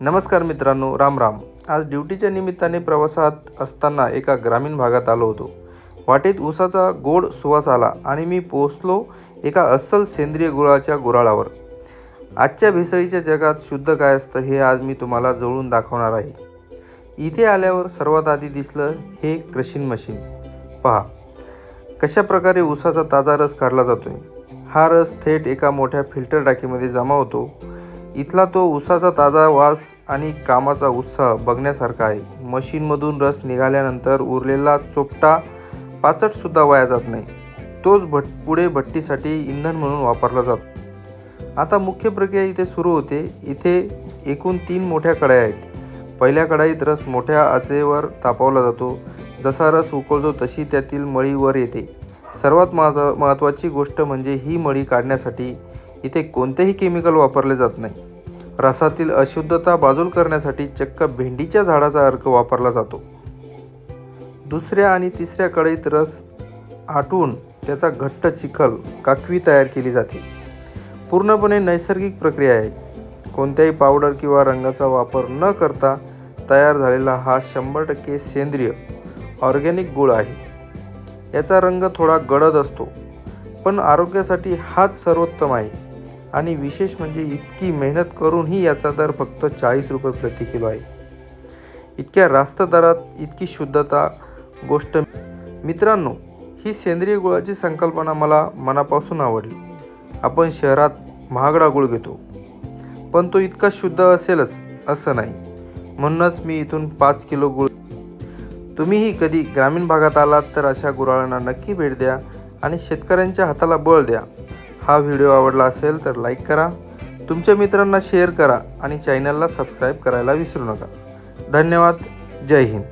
नमस्कार मित्रांनो राम राम. आज ड्युटीच्या निमित्ताने प्रवासात असताना एका ग्रामीण भागात आलो होतो. वाटेत ऊसाचा गोड सुवास आला आणि मी पोहोचलो एका अस्सल सेंद्रिय गुळाच्या गुराळावर. आजच्या भेसळीच्या जगात शुद्ध काय असतं हे आज मी तुम्हाला जवळून दाखवणार आहे. इथे आल्यावर सर्वात आधी दिसलं हे क्रशिंग मशीन. पहा कशा प्रकारे ऊसाचा ताजा रस काढला जातोय. हा रस थेट एका मोठ्या फिल्टर टाकीमध्ये जमा होतो इथला तो उसाचा ताजा वास आणि कामाचा उत्साह बघण्यासारखा आहे. मशीनमधून रस निघाल्यानंतर उरलेला चोपटा पाचटसुद्धा वाया जात नाही. तोच भट पुढे भट्टीसाठी इंधन म्हणून वापरला जातो. आता मुख्य प्रक्रिया इथे सुरू होते. इथे एकूण तीन मोठ्या कढया आहेत. पहिल्या कढाईत रस मोठ्या आचेवर तापवला जातो. जसा रस उकळतो तशी त्यातील मळी वर येते. सर्वात महत्त्व महत्त्वाची गोष्ट म्हणजे ही मळी काढण्यासाठी इथे कोणतेही केमिकल वापरले जात नाही. रसातील अशुद्धता बाजूल करण्यासाठी चक्क भेंडीच्या झाडाचा अर्क वापरला जातो. दुसऱ्या आणि तिसऱ्या कढईत रस आटून त्याचा घट्ट चिखल काकवी तयार केली जाते. पूर्णपणे नैसर्गिक प्रक्रिया आहे. कोणत्याही पावडर किंवा रंगाचा वापर न करता तयार झालेला हा शंभर टक्के सेंद्रिय ऑर्गॅनिक गुळ आहे. याचा रंग थोडा गडद असतो पण आरोग्यासाठी हाच सर्वोत्तम आहे. आणि विशेष म्हणजे इतकी मेहनत करूनही याचा दर फक्त चाळीस रुपये प्रति किलो आहे. इतक्या रास्त दरात इतकी शुद्धता गोष्ट मित्रांनो ही सेंद्रिय गुळाची संकल्पना मला मनापासून आवडली. आपण शहरात महागडा गुळ घेतो. पण तो इतका शुद्ध असेलच असं नाही. म्हणूनच मी इथून पाच किलो गुळ तुम्हीही कधी ग्रामीण भागात आलात तर अशा गुराळांना नक्की भेट द्या आणि शेतकऱ्यांच्या हाताला बळ द्या. हा व्हिडिओ आवडला असेल तर लाईक करा तुमच्या मित्रांना शेअर करा आणि चॅनलला सबस्क्राईब करायला विसरू नका. धन्यवाद. जय हिंद.